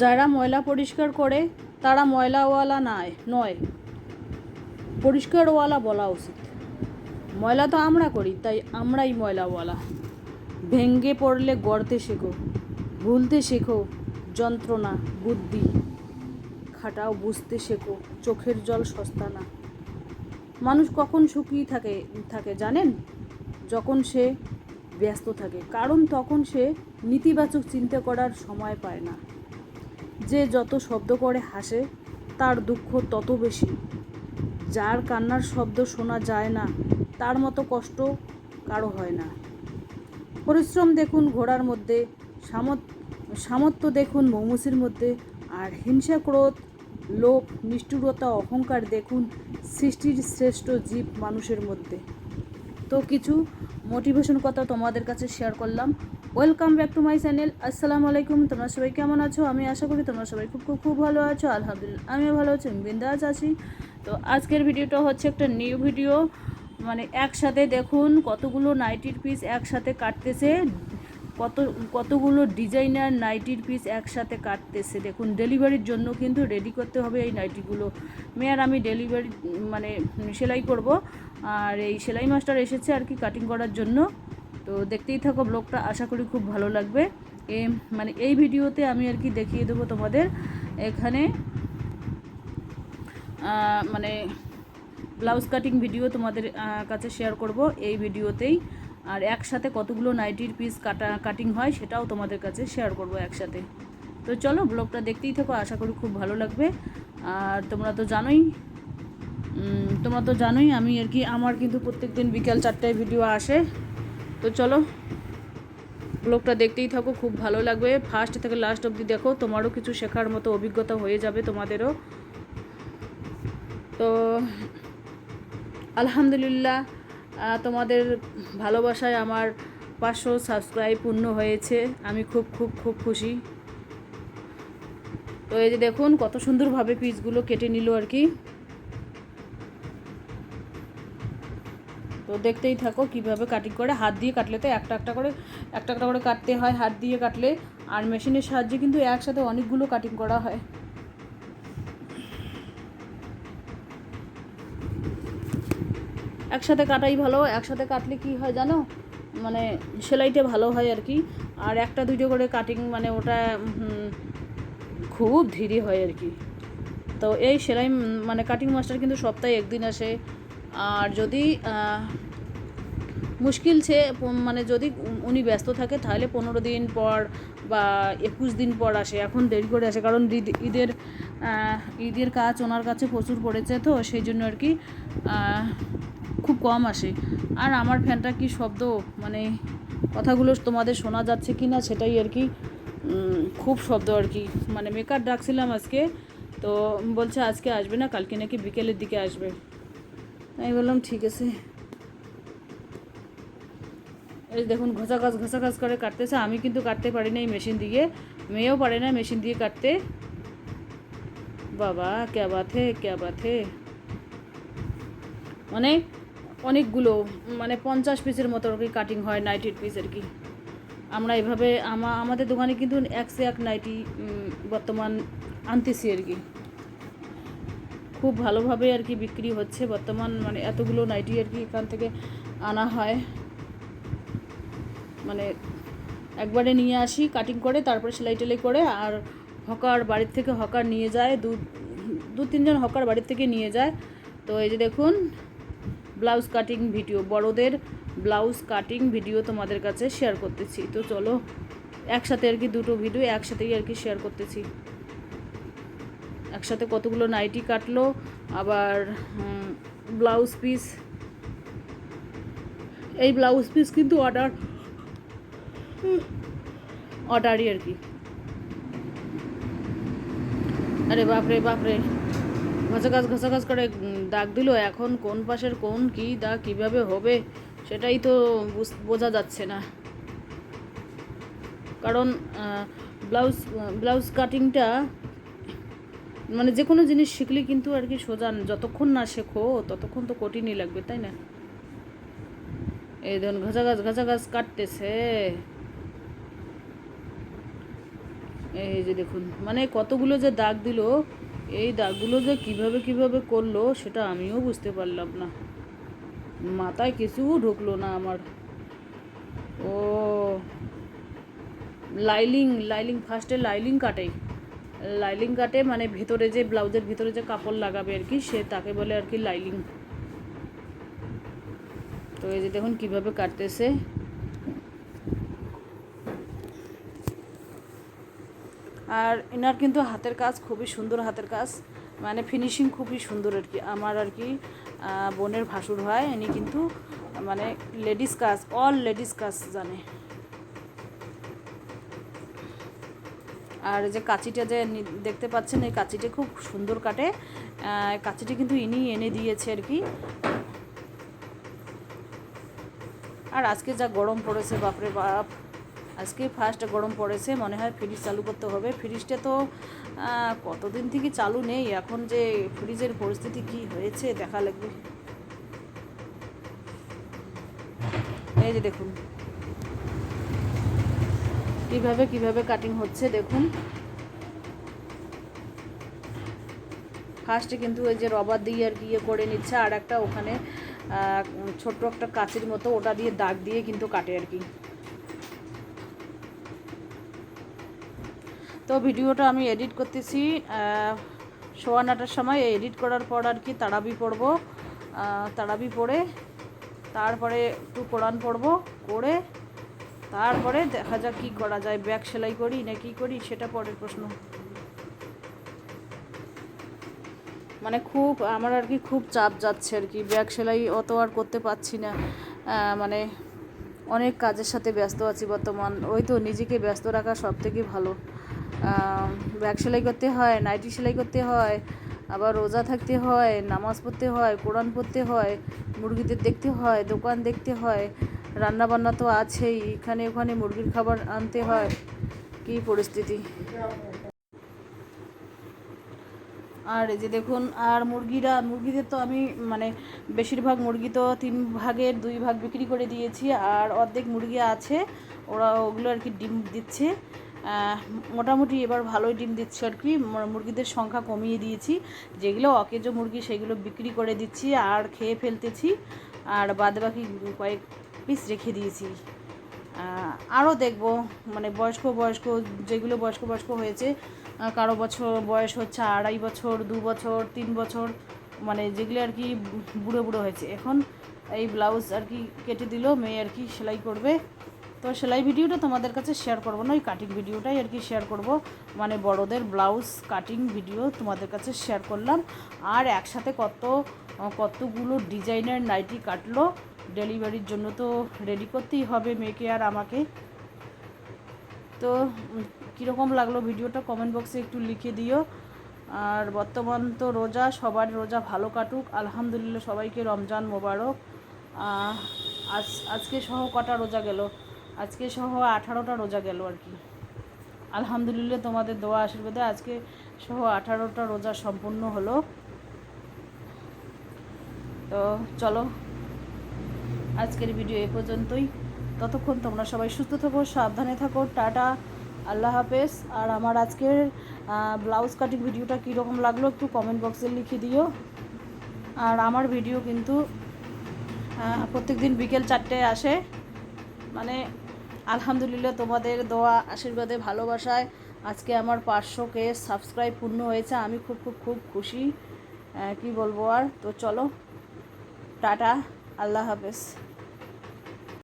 যারা ময়লা পরিষ্কার করে, তারা ময়লাওয়ালা নয় নয়। পরিষ্কারওয়ালা বলা উচিত। ময়লা তো আমরা করি, তাই আমরাই ময়লাওয়ালা। ভেঙ্গে পড়লে গড়তে শেখো, ভুলতে শেখো যন্ত্রণা, বুদ্ধি। খাটাও বুঝতে শেখো, চোখের জল সস্তা না। মানুষ কখন সুখী থাকে থাকে জানেন? যখন সে ব্যস্ত থাকে, কারণ তখন সে নেতিবাচক চিন্তা করার সময় পায় না। যে যত শব্দ করে হাসে, তার দুঃখ তত বেশি। যার কান্নার শব্দ শোনা যায় না, তার মতো কষ্ট কারও হয় না। পরিশ্রম দেখুন ঘোড়ার মধ্যে সামর্থ্য দেখুন মৌমুসির মধ্যে, আর হিংসা, ক্রোধ, লোভ, নিষ্ঠুরতা, অহংকার দেখুন সৃষ্টির শ্রেষ্ঠ জীব মানুষের মধ্যে। তো কিছু মোটিভেশন কথা তোমাদের কাছে শেয়ার করলাম। Welcome back to my channel, আসসালামু আলাইকুম। তোমরা সবাই কেমন আছো? আমি আশা করি তোমরা সবাই খুব খুব খুব ভালো আছো। আলহামদুলিল্লাহ, আমিও ভালো আছি বিন্দাস আছি। তো আজকের ভিডিওটা হচ্ছে একটা নিউ ভিডিও মানে একসাথে দেখুন কতগুলো নাইটির পিস একসাথে কাটতেছে। কত, কতগুলো ডিজাইনার নাইটির পিস একসাথে কাটতেছে। দেখুন ডেলিভারির জন্য কিন্তু রেডি করতে হবে এই নাইটিগুলো মেয়ার, আমি ডেলিভারি মানে সেলাই করব। আর এই সেলাই মাস্টার এসেছে আর কি কাটিং করার জন্য। তো দেখতেই থাকো ব্লগটা, আশা করি খুব ভালো লাগবে। এ মানে এই ভিডিওতে আমি আর কি দেখিয়ে দেবো তোমাদের এখানে মানে ব্লাউজ কাটিং ভিডিও তোমাদের কাছে শেয়ার করব এই ভিডিওতেই। আর একসাথে কতগুলো নাইটির পিস কাটা কাটিং হয় সেটাও তোমাদের কাছে শেয়ার করব একসাথে। তো চলো ব্লগটা দেখতেই থাকো, আশা করি খুব ভালো লাগবে। আর তোমরা তো জানোই তোমরা তো জানোই আমি আর কি, আমার কিন্তু প্রত্যেক দিন বিকাল চারটায় ভিডিও আসে। তো চলো ব্লগটা দেখতেই থাকো, খুব ভালো লাগবে। ফার্স্ট থেকে লাস্ট অবধি দেখো, তোমারও কিছু শেখার মতো অভিজ্ঞতা হয়ে যাবে তোমাদেরও। তো, আলহামদুলিল্লাহ তোমাদের ভালোবাসায় আমার পাঁচশো সাবস্ক্রাইব পূর্ণ হয়েছে। আমি খুব খুব খুব খুশি। তো এই যে দেখুন, কত সুন্দরভাবে পিসগুলো কেটে নিল আর কি। তো দেখতেই থাকো কীভাবে কাটিং করে। হাত দিয়ে কাটলে তো একটা একটা করে, একটা একটা করে কাটতে হয়। হাত দিয়ে কাটলে আর মেশিনের সাহায্যে কিন্তু একসাথে অনেকগুলো কাটিং করা হয়। একসাথে কাটাই ভালো। একসাথে কাটলে কি হয় জানো? মানে সেলাইটা ভালো হয় আর কি। আর একটা দুটো করে কাটিং মানে ওটা খুব ধীরে হয় আর কি। তো এই সেলাই মানে কাটিং মাস্টার কিন্তু সপ্তাহে একদিন আসে। আর যদি মুশকিল সে মানে যদি উনি ব্যস্ত থাকে, তাহলে পনেরো দিন পর বা একুশ দিন পর আসে। এখন দেরি করে আসে, কারণ ঈদ- ঈদের ঈদের কাজ ওনার কাছে প্রচুর পড়েছে তো, সেই জন্য আর কি খুব কম আসে। আর আমার ফ্যানটা কি শব্দ মানে কথাগুলো তোমাদের শোনা যাচ্ছে কি না সেটাই আর কি খুব শব্দ আর কি। মানে মেকার ডাকছিলাম আজকে, তো বলছে আজকে আসবে না, কালকে নাকি বিকেলের দিকে আসবে। আমি বললাম, ঠিক আছে। এই দেখুন, ঘষা গাছ ঘষা গাছ করে কাটতেছে। আমি কিন্তু কাটতে পারি না এই মেশিন দিয়ে। মেয়েও পারে না মেশিন দিয়ে কাটতে। বাবা, ক্যা হে ক্যা হে। মানে অনেকগুলো মানে পঞ্চাশ পিসের মতো আর কি কাটিং হয় নাইটির পিস আর কি। আমরা এভাবে, আমা, আমাদের দোকানে কিন্তু একশো এক নাইটি বর্তমান আনতেছি আর কি। খুব ভালোভাবে আর কি বিক্রি হচ্ছে বর্তমান মানে এতগুলো নাইটি আর কি এখান থেকে আনা হয়। মানে একবারে নিয়ে আসি কাটিং করে, তারপরে সেলাই টেলাই করে আর হকার বাড়ির থেকে হকার নিয়ে যায়, দু দু তিনজন হকার বাড়ির থেকে নিয়ে যায়। তো এই যে দেখুন ব্লাউজ কাটিং ভিডিও বড়দের ব্লাউজ কাটিং ভিডিও তোমাদের কাছে শেয়ার করতেছি। তো চলো, একসাথে আর কি দুটো ভিডিও একসাথেই আর কি শেয়ার করতেছি। একসাথে কতগুলো নাইটি কাটলো, আবার ব্লাউজ পিস এই ব্লাউজ পিস কিন্তু অর্ডার অর্ডারই আর কি। আরে বাপরে বাপরে। ঘষাঘাস ঘষাঘাস করে দাগ দিল। এখন কোন পাশের কোন কি দাগ কীভাবে হবে, সেটাই তো বোঝা যাচ্ছে না। কারণ ব্লাউজ ব্লাউজ কাটিংটা মানে যে কোনো জিনিস শিখলে কিন্তু আর কি সোজা, যতক্ষণ না শেখো, ততক্ষণ তো কঠিনই লাগবে, তাই না? এই ধরুন ঘাসা গাছ ঘাসা গাছ কাটতেছে। এই যে দেখুন মানে কতগুলো যে দাগ দিল, এই দাগগুলো যে কীভাবে কীভাবে করল, সেটা আমিও বুঝতে পারলাম না। মাথায় কিছু ঢুকলো না আমার। ও, লাইলিং লাইলিং ফার্স্টে লাইলিং কাটে লাইলিং কাটে মানে ভেতরে যে ব্লাউজের ভিতরে যে কাপড় লাগাবে আর কি, সে তাকে বলে আর কি লাইলিং। তো এই যে দেখুন কীভাবে কাটতেছে। আর এনার কিন্তু হাতের কাজ খুবই সুন্দর হাতের কাজ মানে ফিনিশিং খুবই সুন্দর আর কি। আমার আর কি বোনের ভাসুর হয় ইনি কিন্তু মানে লেডিস কাজ অল লেডিস কাজ জানে। আর যে কাঁচিটা যে দেখতে পাচ্ছেন, এই কাঁচিটা খুব সুন্দর কাটে। কাঁচিটা কিন্তু ইনি এনে দিয়েছে আর কি। আর আজকে যা গরম পড়েছে, বাপরে বাপ। আজকে ফার্স্ট গরম পড়েছে, মনে হয় ফ্রিজ চালু করতে হবে। ফ্রিজটা তো কতদিন থেকে চালু নেই? এখন যে ফ্রিজের পরিস্থিতি কি হয়েছে, দেখা লাগবে। এই যে দেখুন। কীভাবে কীভাবে কাটিং হচ্ছে দেখুন। ফার্স্টে কিন্তু ওই যে রবার দিয়ে আর ইয়ে করে নিচ্ছে, আর একটা ওখানে ছোট্ট একটা কাঁচির মতো ওটা দিয়ে দাগ দিয়ে কিন্তু কাটে আর কি। তো ভিডিওটা আমি এডিট করতেছি সোয়া নটার সময় এডিট করার পর আর কি তারাবি পড়ব তারাবি পড়ে, তারপরে একটু কোরআন পড়ব, করে তারপরে দেখা যাক কী করা যায়। ব্যাগ সেলাই করি না কী করি, সেটা পরের প্রশ্ন। মানে খুব, আমার আর কি খুব চাপ যাচ্ছে আর কি। ব্যাগ সেলাই অত আর করতে পারছি না। মানে অনেক কাজের সাথে ব্যস্ত আছি বর্তমান। ওই তো নিজেকে ব্যস্ত রাখা সব থেকে ভালো ব্যাগ সেলাই করতে হয়, নাইটি সেলাই করতে হয়, আবার রোজা থাকতে হয়, নামাজ পড়তে হয়, কোরআন পড়তে হয়, মুরগিদের দেখতে হয়, দোকান দেখতে হয় রান্না বান্না তো আছেই, এখানে ওখানে মুরগির খাবার আনতে হয়। কী পরিস্থিতি? আর এই যে দেখুন, আর মুরগিরা, মুরগিদের তো আমি মানে বেশিরভাগ মুরগি তো তিন ভাগের দুই ভাগ বিক্রি করে দিয়েছি, আর অর্ধেক মুরগি আছে, ওরা ওগুলো আর কি ডিম দিচ্ছে। মোটামুটি এবার ভালোই ডিম দিচ্ছে আর কি মুরগিদের সংখ্যা কমিয়ে দিয়েছি। যেগুলো অকেজো মুরগি, সেগুলো বিক্রি করে দিচ্ছি, আর খেয়ে ফেলতেছি। আর বাদ বাকি কয়েক পিস রেখে দিয়েছি। আরও দেখব মানে বয়স্ক বয়স্ক, যেগুলো বয়স্ক বয়স্ক হয়েছে কারও বছর বয়স হচ্ছে আড়াই বছর, দু বছর, তিন বছর মানে যেগুলো আর কি বুড়ো বুড়ো হয়েছে। এখন এই ব্লাউজ আর কি কেটে দিল, মেয়ে আর কি সেলাই করবে। তো সেলাই ভিডিওটা তোমাদের কাছে শেয়ার করব না, ওই কাটিং ভিডিওটাই আর কি শেয়ার করব। মানে বড়দের ব্লাউজ কাটিং ভিডিও তোমাদের কাছে শেয়ার করলাম। আর একসাথে কত, কতগুলো ডিজাইনের নাইটি কাটলো ডেলিভারির জন্য তো রেডি করতেই হবে মেয়েকে আর আমাকে। তো কীরকম লাগল ভিডিওটা কমেন্ট বক্সে একটু লিখে দিও। আর বর্তমান তো রোজা, সবার রোজা ভালো কাটুক। আলহামদুলিল্লাহ সবাইকে রমজান মোবারক। আজ, আজকে সহ কটা রোজা গেল? আজকে সহ আঠারোটা রোজা গেল আর কি। আলহামদুলিল্লাহ তোমাদের দোয়া আশীর্বাদে আজকে সহ আঠারোটা রোজা সম্পূর্ণ হলো। তো, চলো আজকের ভিডিও এ পর্যন্তই। ততক্ষণ তোমরা সবাই সুস্থ থাকো, সাবধানে থাকো, টাটা, আল্লাহ হাফেজ। আর আমার আজকের ব্লাউজ কাটিং ভিডিওটা কীরকম লাগল একটু কমেন্ট বক্সে লিখে দিও। আর আমার ভিডিও কিন্তু প্রত্যেক দিন বিকেল চারটেয় আসে। মানে আলহামদুলিল্লাহ তোমাদের দোয়া, আশীর্বাদে, ভালোবাসায় আজকে আমার পাঁচশো কে সাবস্ক্রাইব পূর্ণ হয়েছে। আমি খুব খুব খুব খুশি। কি বলব আর? তো চলো, টাটা। আল্লাহ হাফেজ।